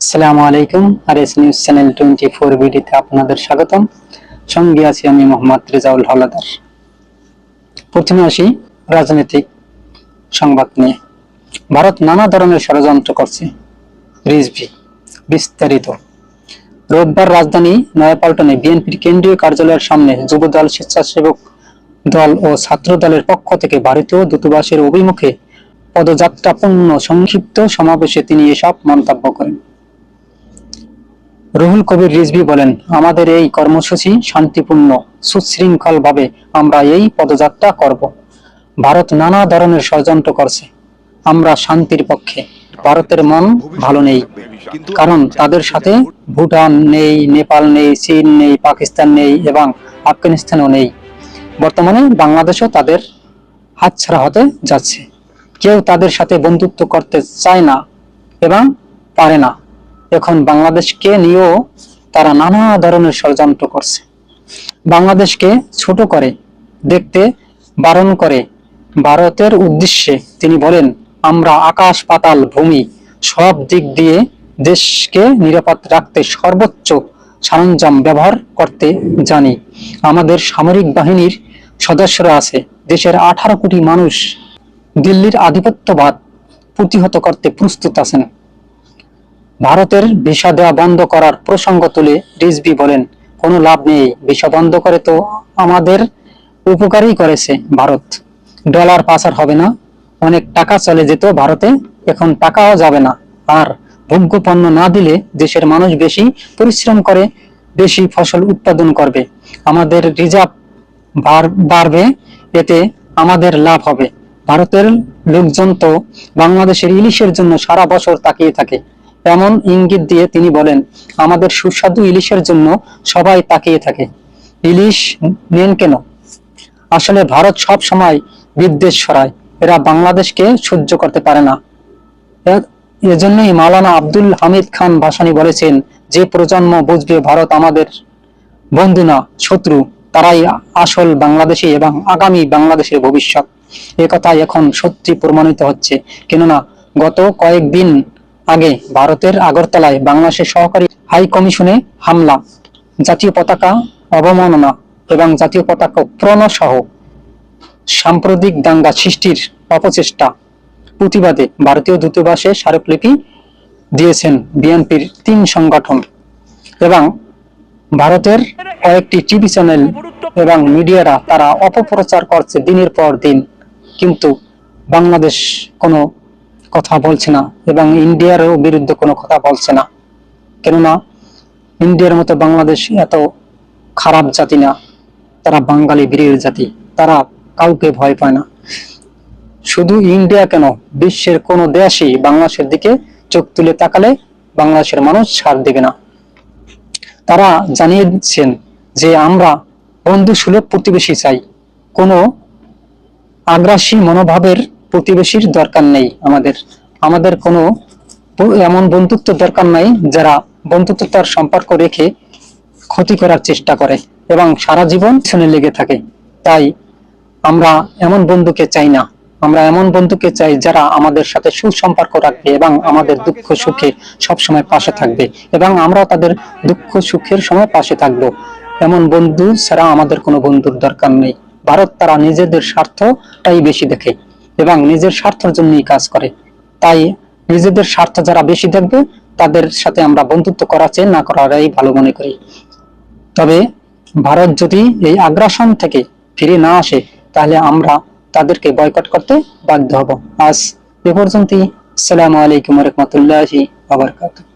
আসসালামু আলাইকুম R S news channel twenty four বিডিতে আপনাদের স্বাগতম। সঙ্গে আছি আমি মোহাম্মদ রেজাউল হাওলাদার প্রথমে আসি রাজনৈতিক সংবাদ নিয়ে। ভারত নানা ধরনের ষড়যন্ত্র করছে। রিজভি, বিস্তারিত। রোববার রাজধানী নয়াপল্টনে বিএনপির কেন্দ্রীয় কার্যালয়ের সামনে যুবদল স্বেচ্ছাসেবক দল ও ছাত্র দলের পক্ষ থেকে ভারতীয় দূতাবাসের অভিমুখে পদযাত্রাপূর্ণ সংক্ষিপ্ত সমাবেশে তিনি এসব মন্তব্য করেন। রুহুল কবির রিজভি বলেন, আমাদের এই কর্মসূচি শান্তিপূর্ণ সুশৃঙ্খল ভাবে আমরা এই পদযাত্রা করব। ভারত নানা ধরনের ষড়যন্ত্র করছে। আমরা শান্তির পক্ষে। ভারতের মন ভালো নেই। কারণ তাদের সাথে ভুটান নেই, নেপাল নেই, চীন নেই, পাকিস্তান নেই এবং আফগানিস্তানও নেই। বর্তমানে বাংলাদেশও তাদের হাতছাড়া হতে যাচ্ছে। কেউ তাদের সাথে বন্ধুত্ব করতে চায় না এবং পারে না। এখন বাংলাদেশকে নিয়েও তারা নানা ধরনের ষড়যন্ত্র করছে। বাংলাদেশকে ছোট করে দেখতে, বারণ করে। ভারতের উদ্দেশ্যে তিনি বলেন, আমরা আকাশ, পাতাল, ভূমি, সব দিক দিয়ে দেশকে নিরাপদ রাখতে সর্বোচ্চ সরঞ্জাম ব্যবহার করতে জানি। আমাদের সামরিক বাহিনীর সদস্যরা আছে। দেশের আঠারো কোটি মানুষ দিল্লির আধিপত্যবাদ প্রতিহত করতে প্রস্তুত আছেন। ভারতের ভিসা দেওয়া বন্ধ করার প্রসঙ্গ তুলে রিজভি বলেন, কোনো লাভ নেই, ভিসা বন্ধ করে তো আমাদের উপকারই করেছে ভারত। ডলার পাচার হবে না, অনেক টাকা চলে যেত ভারতে, এখন টাকাও যাবে না। আর ভোগ্য পণ্য না দিলে দেশের মানুষ বেশি পরিশ্রম করে, বেশি ফসল উৎপাদন করবে। আমাদের রিজার্ভ বাড়বে, এতে আমাদের লাভ হবে। ভারতের লোকজন তো বাংলাদেশের ইলিশের জন্য সারা বছর তাকিয়ে থাকে। এমন ইঙ্গিত দিয়ে তিনি বলেন, আমাদের সুস্বাদু ইলিশের জন্য সবাই তাকিয়ে থাকে। ইলিশ নেন কেন? আসলে ভারত সব সময় বিদ্বেষ ছড়ায়। এরা বাংলাদেশকে সহ্য করতে পারে না। এজন্যই মালানা আব্দুল হামিদ খান ভাসানী বলেছেন, যে প্রজন্ম বুঝবে ভারত আমাদের বন্ধু না, শত্রু, তারাই আসল বাংলাদেশী এবং আগামী বাংলাদেশের ভবিষ্যৎ। এ কথা এখন সত্যি প্রমাণিত হচ্ছে। কেননা, গত কয়েকদিন আগে ভারতের আগরতলায় বাংলাদেশের সহকারী হাই কমিশনে হামলা, জাতীয় পতাকা অবমাননা এবং জাতীয় পতাকা উত্তোলন সহ সাম্প্রতিক দাঙ্গা সৃষ্টির অপচেষ্টা প্রতিবাদে ভারতীয় দূতাবাসে স্মারকলিপি দিয়েছেন বিএনপির তিন সংগঠন এবং ভারতের কয়েকটি টিভি চ্যানেল এবং মিডিয়ারা তারা অপপ্রচার করছে দিনের পর দিন। কিন্তু বাংলাদেশ কোনো কথা বলছে না এবং ইন্ডিয়ারও বিরুদ্ধে কোনো কথা বলছে না। কেননা ইন্ডিয়ার মতো বাংলাদেশ এত খারাপ জাতি না, তারা বাঙালি বীরের জাতি, তারা কাউকে ভয় পায় না। শুধু ইন্ডিয়া কেন, বিশ্বের কোনো দেশই বাংলাদেশের দিকে চোখ তুলে তাকালে বাংলাদেশের মানুষ ছাড় দেবে না। তারা জানিয়েছেন যে আমরা বন্ধু সুলভ প্রতিবেশী চাই। কোনো আগ্রাসী মনোভাবের প্রতিবেশীর দরকার নেই আমাদের। আমাদের কোনো এমন বন্ধুত্ব দরকার নাই যারা বন্ধুত্বতার সম্পর্ক রেখে ক্ষতি করার চেষ্টা করে এবং সারা জীবন পিছনে লেগে থাকে। তাই আমরা এমন বন্ধুকে চাই না। আমরা এমন বন্ধুকে চাই যারা আমাদের সাথে সুসম্পর্ক রাখবে এবং আমাদের দুঃখ সুখে সবসময় পাশে থাকবে এবং আমরা তাদের দুঃখ সুখের সময় পাশে থাকব। এমন বন্ধু ছাড়া আমাদের কোনো বন্ধুর দরকার নেই। ভারত তারা নিজেদের স্বার্থটাই বেশি দেখে। এবং নিজের স্বার্থের জন্যই কাজ করে। তাই নিজেদের স্বার্থ যারা বেশি দেখবে, তাদের সাথে আমরা বন্ধুত্ব করা চেয়ে না করাটাই ভালো মনে করি। তবে ভারত যদি এই আগ্রাসন থেকে ফিরে না আসে, তাহলে আমরা তাদেরকে বয়কট করতে বাধ্য হব। আজ এ পর্যন্তই। আসসালামু আলাইকুম রহমতুল্লাহি আবরকাতুহ